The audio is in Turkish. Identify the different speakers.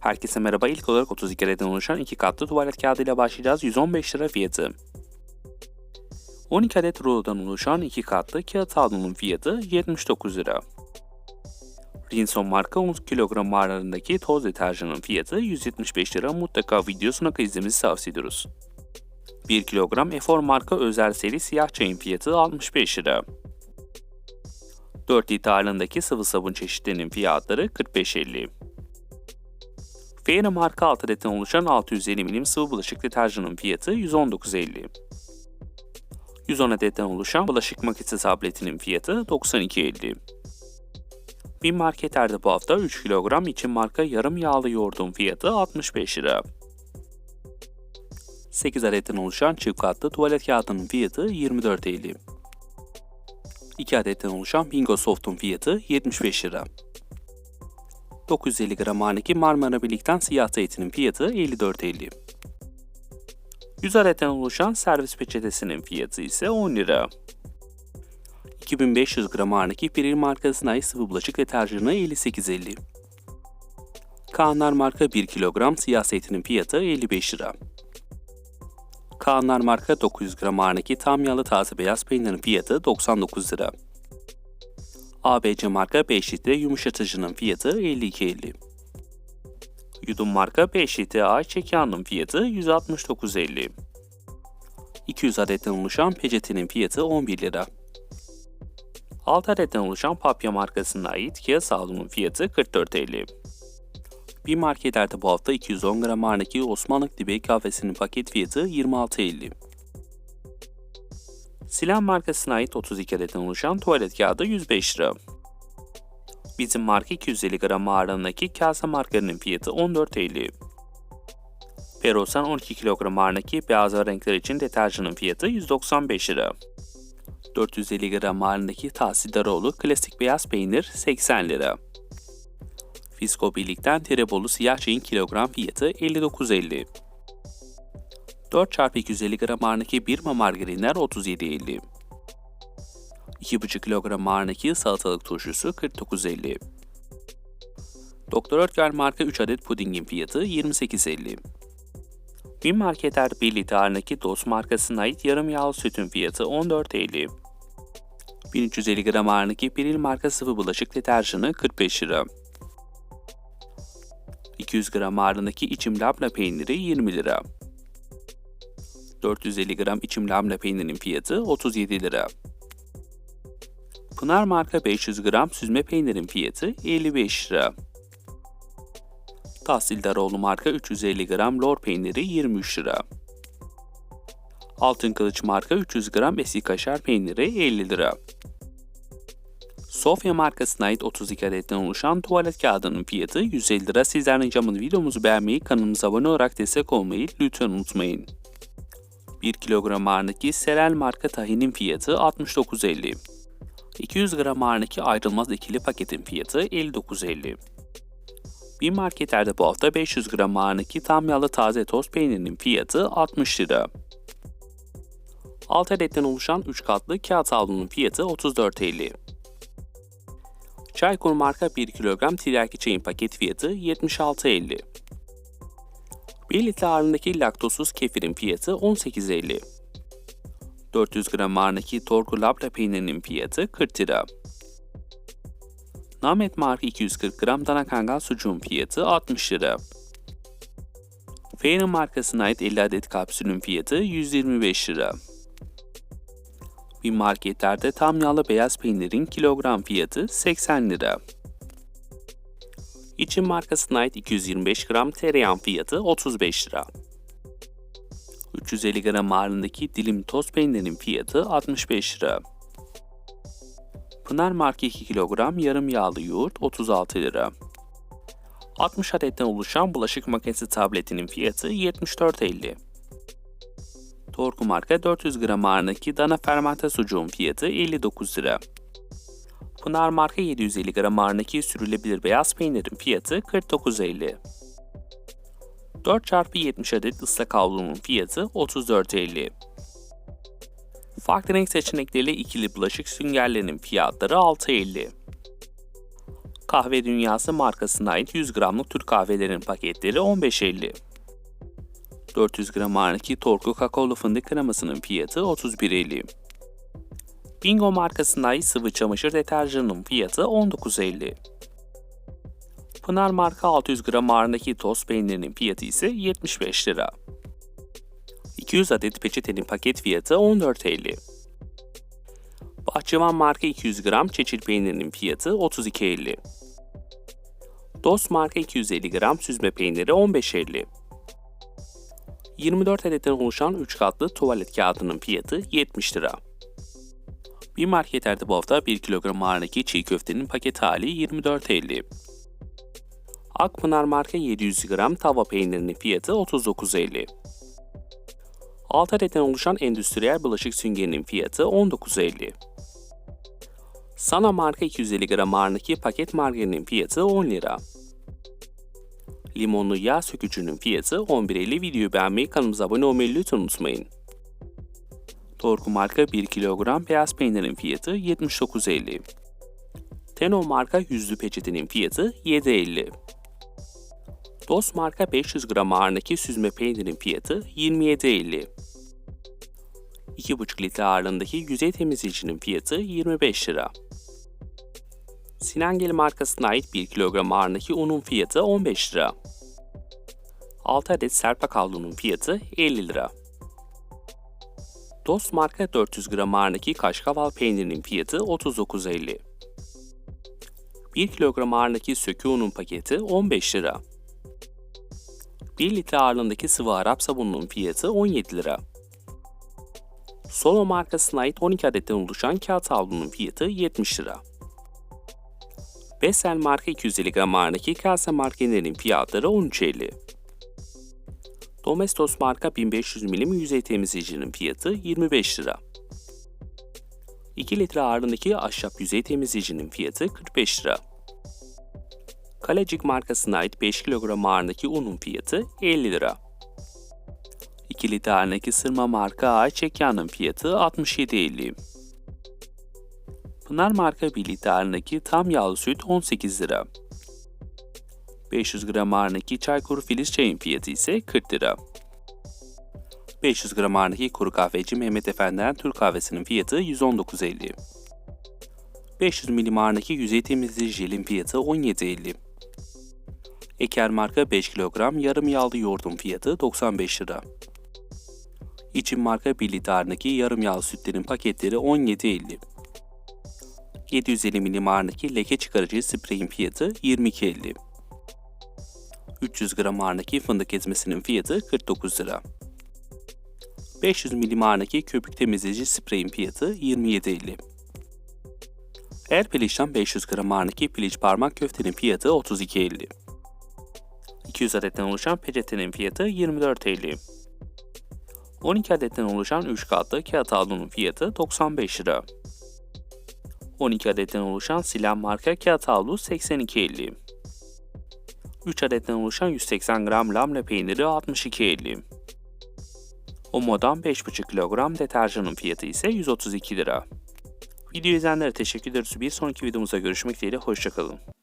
Speaker 1: Herkese merhaba. İlk olarak 32 adetten oluşan 2 katlı tuvalet kağıdı ile başlayacağız. 115 lira fiyatı. 12 adet rulodan oluşan 2 katlı kağıt havlunun fiyatı 79 lira. Rinson marka 10 kilogram ağırlığındaki toz deterjanın fiyatı 175 lira. Mutlaka videosuna izlemenizi tavsiye ediyoruz. 1 kilogram Efor marka özel seri siyah çayın fiyatı 65 lira. 4 litre ağırlığındaki sıvı sabun çeşitlerinin fiyatları 45.50. Feyre marka alt adetten oluşan 650 milim sıvı bulaşık deterjanın fiyatı 119.50. 110 adetten oluşan bulaşık makinesi tabletinin fiyatı 92.50. Bir marketlerde bu hafta 3 kilogram için marka yarım yağlı yoğurdun fiyatı 65 lira. 8 adetten oluşan çift katlı tuvalet kağıdının fiyatı 24.50. 2 adetten oluşan Bingo Soft'un fiyatı 75 lira. 950 gram haneki Marmara Birlik'ten siyah zeytinin fiyatı 54.50. 100 adetten oluşan servis peçetesinin fiyatı ise 10 lira. 2500 gram haneki Piril markasına ait sıvı bulaşık deterjanı 58.50. Kaanlar marka 1 kilogram siyah zeytinin fiyatı 55 lira. Kaanlar marka 900 gram haneki tam yağlı taze beyaz peynirin fiyatı 99 lira. ABC marka 5 litre yumuşatıcının fiyatı 52.50. Yudum marka 5 litre ayçiçek yağının fiyatı 169.50. 200 adetten oluşan peçetenin fiyatı 11 lira. 6 adetten oluşan papya markasına ait Kia Sağlum'un fiyatı 44.50. Bir marketlerde bu hafta 210 gram ağırlıklı Osmanlık dibe kahvesinin paket fiyatı 26.50. Silah markasına ait 32 adetten oluşan tuvalet kağıdı 105 lira. Bizim marka 250 gram ağırlığındaki kase markarının fiyatı 14.50. Perosan 12 kilogram ağırlığındaki beyaz renkler için deterjanın fiyatı 195 lira. 450 gram ağırlığındaki Tahsil Daroğlu klasik beyaz peynir 80 lira. Fisko Birlik'ten Terebolu siyah çayın kilogram fiyatı 59.50. 4x250 gram ağırlığındaki Birma margarinler 37.50. 2,5 kilogram ağırlığındaki salatalık turşusu 49.50. Doktor Oetker marka 3 adet pudingin fiyatı 28.50. Bir marketer 1 litre ağırlığındaki Dost markasına ait yarım yağlı sütün fiyatı 14.50. 1350 gram ağırlığındaki Piril marka sıvı bulaşık deterjanı 45 lira. 200 gram ağırlığındaki içim labne peyniri 20 lira. 450 gram içim labne peynirinin fiyatı 37 lira. Pınar marka 500 gram süzme peynirin fiyatı 55 lira. Tahsildaroğlu marka 350 gram lor peyniri 23 lira. Altın Kılıç marka 300 gram eski kaşar peyniri 50 lira. Sofya markasına ait 32 adetten oluşan tuvalet kağıdının fiyatı 150 lira. Sizlerden ricamın videomuzu beğenmeyi, kanalımıza abone olarak destek olmayı lütfen unutmayın. 1 kilogram ağırlıklı Serel marka tahinin fiyatı 69.50. 200 gram ağırlıklı ayrılmaz ikili paketin fiyatı 59.50. Bir marketlerde bu hafta 500 gram ağırlıklı tam yağlı taze toz peynirinin fiyatı 60 lira. 6 adetten oluşan 3 katlı kağıt havlunun fiyatı 34.50. Çaykur marka 1 kilogram tiryaki çayın paket fiyatı 76.50. 1 litre ağırlığındaki laktozsuz kefirin fiyatı 18.50. 400 gram ağırlığındaki Torku Labra peynirinin fiyatı 40 lira. Namet marka 240 gram dana kangal sucuğun fiyatı 60 lira. Feyrin markasına ait 50 adet kapsülün fiyatı 125 lira. Bir marketlerde tam yağlı beyaz peynirin kilogram fiyatı 80 lira. İçin markasına ait 225 gram tereyağın fiyatı 35 lira. 350 gram ağırlığındaki dilim toz peynirin fiyatı 65 lira. Pınar marka 2 kilogram yarım yağlı yoğurt 36 lira. 60 adetten oluşan bulaşık makinesi tabletinin fiyatı 74.50. Torku marka 400 gram ağırlığındaki dana fermente sucuğun fiyatı 59 lira. Pınar marka 750 gram ağırlığındaki sürülebilir beyaz peynirin fiyatı 49.50. 4x70 adet ıslak havlunun fiyatı 34.50. Farklı renk seçenekleriyle ikili bulaşık süngerlerinin fiyatları 6.50. Kahve Dünyası markasına ait 100 gramlık Türk kahvelerinin paketleri 15.50. 400 gram Arnaki Torku kakaolu fındık kremasının fiyatı 31.50. Bingo markasına ait sıvı çamaşır deterjanının fiyatı 19.50. Pınar marka 600 gram ağırındaki toz peynirinin fiyatı ise 75 lira. 200 adet peçetenin paket fiyatı 14.50. Bahçıvan marka 200 gram çeçil peynirinin fiyatı 32.50. Dost marka 250 gram süzme peyniri 15.50. 24 adetten oluşan 3 katlı tuvalet kağıdının fiyatı 70 lira. Bir marketlerde bu hafta 1 kilogram ağırındaki çiğ köftenin paket hali 24.50. Akpınar marka 700 gram tava peynirinin fiyatı 39.50. 6 adetten oluşan endüstriyel bulaşık süngerinin fiyatı 19.50. Sana marka 250 gram ağırındaki paket margarinin fiyatı 10 lira. Limonlu yağ sökücünün fiyatı 11.50 videoyu beğenmeyi kanalımıza abone olmayı lütfen unutmayın. Torku marka 1 kilogram beyaz peynirin fiyatı 79.50. Teno marka yüzlü peçetenin fiyatı 7.50. Dost marka 500 gram ağırındaki süzme peynirin fiyatı 27.50. 2,5 litre ağırlığındaki yüzey temizleyicinin fiyatı 25 lira. Sinengel markasına ait 1 kilogram ağırlığındaki unun fiyatı 15 lira. 6 adet serpa havlunun fiyatı 50 lira. Dost marka 400 gram ağırlığındaki kaşkaval peynirinin fiyatı 39.50. 1 kilogram ağırlığındaki sökü unun paketi 15 lira. 1 litre ağırlığındaki sıvı Arap sabununun fiyatı 17 lira. Solo markasına ait 12 adetten oluşan kağıt havlunun fiyatı 70 lira. Bessel marka 250 gram ağırlığındaki kase markenlerin fiyatları 13.50. Domestos marka 1500 milim yüzey temizleyicinin fiyatı 25 lira. 2 litre ağırlığındaki ahşap yüzey temizleyicinin fiyatı 45 lira. Kalecik markasına ait 5 kilogram ağırlığındaki unun fiyatı 50 lira. 2 litre ağırlığındaki sırma marka ayçiçek yağının fiyatı 67.50. Pınar marka 1 litre ağırlığındaki tam yağlı süt 18 lira. 500 gram ağırlığındaki çaykur filiz çayın fiyatı ise 40 lira. 500 gram ağırlığındaki kuru kahveci Mehmet Efendi'den Türk kahvesinin fiyatı 119.50. 500 milim ağırlığındaki yüzey temizleyici jelin fiyatı 17.50. Eker marka 5 kilogram yarım yağlı yoğurdun fiyatı 95 lira. İçin marka 1 litre ağırlığındaki yarım yağlı sütlerin paketleri 17.50. 750 milim ağırlığındaki leke çıkarıcı spreyin fiyatı 22.50. 300 gram ağırlığındaki fındık ezmesinin fiyatı 49 lira. 500 milim ağırlığındaki köpük temizleyici spreyin fiyatı 27.50. Eğer pilişten 500 gram ağırlığındaki piliç parmak köftenin fiyatı 32.50. 200 adetten oluşan peçetenin fiyatı 24.50. 12 adetten oluşan 3 katlı kağıt havlunun fiyatı 95 lira. 12 adetten oluşan silah marka kağıt havlu 82.50. 3 adetten oluşan 180 gram lamle peyniri 62.50. Omo'dan 5,5 kilogram deterjanın fiyatı ise 132 lira. Video izleyenlere teşekkür ederiz. Bir sonraki videomuzda görüşmek dileğiyle. Hoşçakalın.